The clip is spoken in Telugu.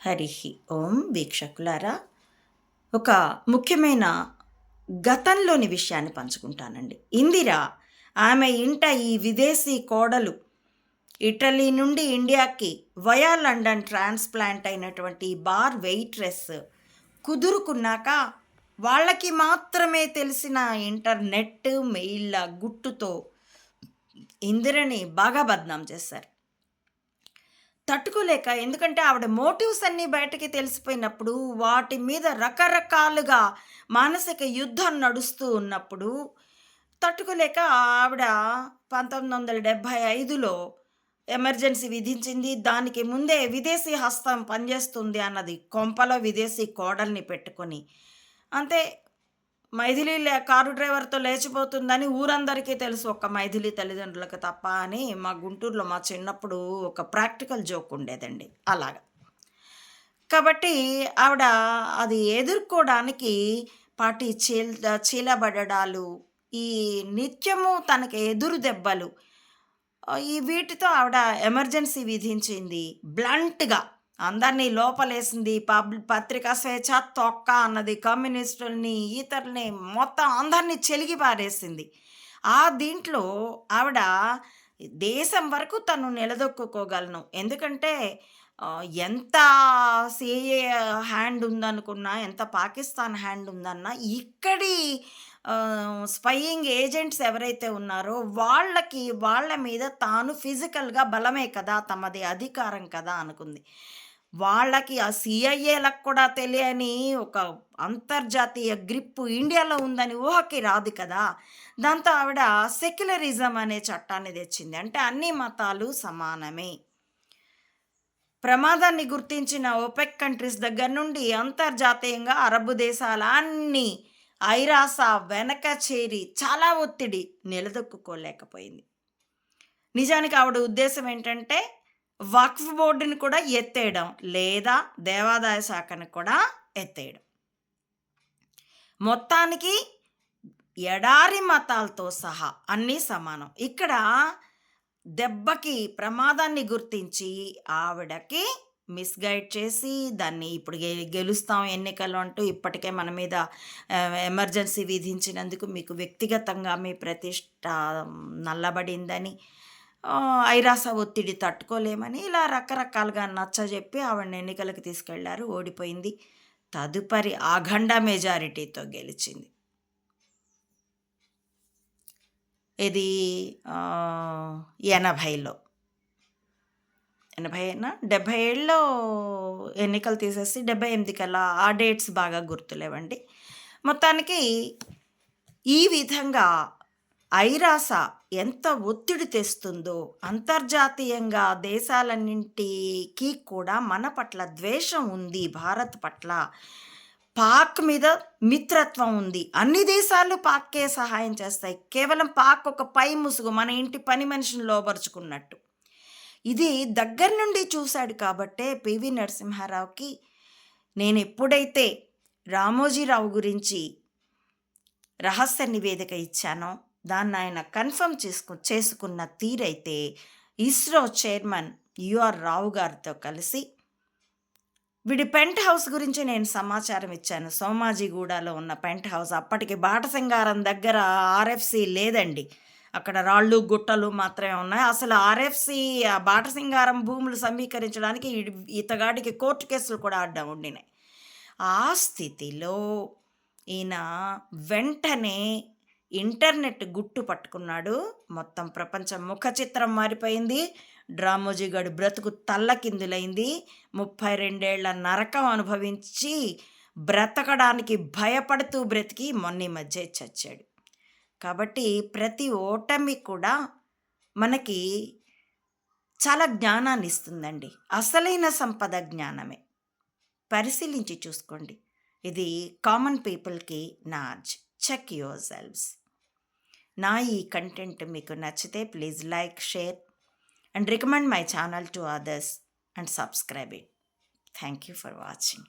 హరి ఓం వీక్షకులారా ఒక ముఖ్యమైన గతంలోని విషయాన్ని పంచుకుంటానండి. ఇందిర ఆమె ఇంట ఈ విదేశీ కోడలు ఇటలీ నుండి ఇండియాకి వయా లండన్ ట్రాన్స్ప్లాంట్ అయినటువంటి బార్ వెయిట్రెస్ కుదురుకున్నాక వాళ్ళకి మాత్రమే తెలిసిన ఇంటర్నెట్ మెయిల్ల గుట్టుతో ఇందిరని బాగా బద్నాం చేశారు. తట్టుకోలేక ఎందుకంటే ఆవిడ మోటివ్స్ అన్నీ బయటకి తెలిసిపోయినప్పుడు వాటి మీద రకరకాలుగా మానసిక యుద్ధం నడుస్తూ ఉన్నప్పుడు తట్టుకోలేక ఆవిడ పంతొమ్మిది వందల డెబ్భై ఐదులో ఎమర్జెన్సీ విధించింది. దానికి ముందే విదేశీ హస్తం పనిచేస్తుంది అన్నది కొంపలో విదేశీ కోడల్ని పెట్టుకొని. అంతే మైథిలి లే- కారు డ్రైవర్తో లేచిపోతుందని ఊరందరికీ తెలుసు ఒక్క మైథిలి తల్లిదండ్రులకు తప్ప అని మా గుంటూరులో మా చిన్నప్పుడు ఒక ప్రాక్టికల్ జోక్ ఉండేదండి. అలాగా. కాబట్టి ఆవిడ అది ఎదుర్కోవడానికి పాటి చీల్ చీలబడడాలు ఈ నిత్యము తనకి ఎదురు దెబ్బలు ఈ వీటితో ఆవిడ ఎమర్జెన్సీ విధించింది. బ్లంట్గా. అందరినీ లోపలేసింది. పబ్ పత్రికా స్వేచ్ఛ తొక్క అన్నది కమ్యూనిస్టుల్ని ఇతరుల్ని మొత్తం అందరినీ చెలిగి పారేసింది. ఆ దీంట్లో ఆవిడ దేశం వరకు తను నిలదొక్కుకోగలను. ఎందుకంటే ఎంత సిఏ హ్యాండ్ ఉందనుకున్నా ఎంత పాకిస్తాన్ హ్యాండ్ ఉందన్నా ఇక్కడి స్పయింగ్ ఏజెంట్స్ ఎవరైతే ఉన్నారో వాళ్ళకి వాళ్ళ మీద తాను ఫిజికల్గా బలమే కదా తమది అధికారం కదా అనుకుంది. వాళ్ళకి ఆ సిఐఏలకు కూడా తెలియని ఒక అంతర్జాతీయ గ్రిప్పు ఇండియాలో ఉందని ఊహకి రాదు కదా. దాంతో ఆవిడ సెక్యులరిజం అనే చట్టాన్ని తెచ్చింది. అంటే అన్ని మతాలు సమానమే. ప్రమాదాన్ని గుర్తించిన ఓపెక్ కంట్రీస్ దగ్గర నుండి అంతర్జాతీయంగా అరబ్ దేశాల అన్ని ఐరాస వెనక చేరి చాలా ఒత్తిడి నిలదొక్కుకోలేకపోయింది. నిజానికి ఆవిడ ఉద్దేశం ఏంటంటే వక్ఫ్ బోర్డుని కూడా ఎత్తేయడం లేదా దేవాదాయ శాఖను కూడా ఎత్తేయడం. మొత్తానికి ఎడారి మతాలతో సహా అన్నీ సమానం. ఇక్కడ దెబ్బకి ప్రమాదాన్ని గుర్తించి ఆవిడకి మిస్గైడ్ చేసి దాన్ని ఇప్పుడు గె- గెలుస్తాం ఎన్నికలు అంటూ ఇప్పటికే మన మీద ఎమర్జెన్సీ విధించినందుకు మీకు వ్యక్తిగతంగా మీ ప్రతిష్ట నల్లబడిందని ఐరాస ఒత్తిడి తట్టుకోలేమని ఇలా రకరకాలుగా నచ్చజెప్పి ఆవిడని ఎన్నికలకు తీసుకెళ్ళారు. ఓడిపోయింది. తదుపరి అఖండ మెజారిటీతో గెలిచింది. ఇది ఎనభైలో. ఎనభై అయినా డెబ్భై ఏళ్ళలో ఎన్నికలు తీసేసి డెబ్బై ఎనిమిది కల్లా ఆ డేట్స్ బాగా గుర్తులేవండి. మొత్తానికి ఈ విధంగా ఐరాస ఎంత ఒత్తిడి తెస్తుందో అంతర్జాతీయంగా దేశాలన్నింటికి కూడా మన పట్ల ద్వేషం ఉంది భారత్ పట్ల. పాక్ మీద మిత్రత్వం ఉంది. అన్ని దేశాలు పాక్కే సహాయం చేస్తాయి. కేవలం పాక్ ఒక పై ముసుగు మన ఇంటి పని మనిషిని లోపరుచుకున్నట్టు ఇది దగ్గర నుండి చూశాడు కాబట్టే పివి నరసింహారావుకి నేను ఎప్పుడైతే రామోజీరావు గురించి రహస్య నివేదిక ఇచ్చానో దాన్ని ఆయన కన్ఫర్మ్ చేసుకు చేసుకున్న తీరైతే ISRO chairman U R Rao గారితో కలిసి వీడి పెంట్ హౌస్ గురించి నేను సమాచారం ఇచ్చాను. సోమాజిగూడలో ఉన్న పెంట్ హౌస్ అప్పటికి బాటసింగారం దగ్గర ఆర్ఎఫ్సి లేదండి. అక్కడ రాళ్ళు గుట్టలు మాత్రమే ఉన్నాయి. అసలు ఆర్ఎఫ్సి ఆ బాటసింగారం భూములు సమీకరించడానికి ఇతగాడికి కోర్టు కేసులు కూడా అడ్డం ఉండినాయి. ఆ స్థితిలో ఈయన వెంటనే ఇంటర్నెట్ గుట్టు పట్టుకున్నాడు. మొత్తం ప్రపంచం ముఖ చిత్రం మారిపోయింది. డ్రామోజీగాడు బ్రతుకు తల్లకిందులైంది ముప్పై రెండేళ్ళ నరకం అనుభవించి బ్రతకడానికి భయపడుతూ బ్రతికి మొన్న మధ్య చచ్చాడు. కాబట్టి ప్రతి ఓటమి కూడా మనకి చాలా జ్ఞానాన్ని ఇస్తుందండి. అసలైన సంపద జ్ఞానమే. పరిశీలించి చూసుకోండి. ఇది కామన్ పీపుల్కి నార్జ్ చెక్ యువర్ సెల్వ్స్ నా ఈ కంటెంట్ మీకు నచ్చితే please like share and recommend my channel to others and subscribe it. Thank you for watching.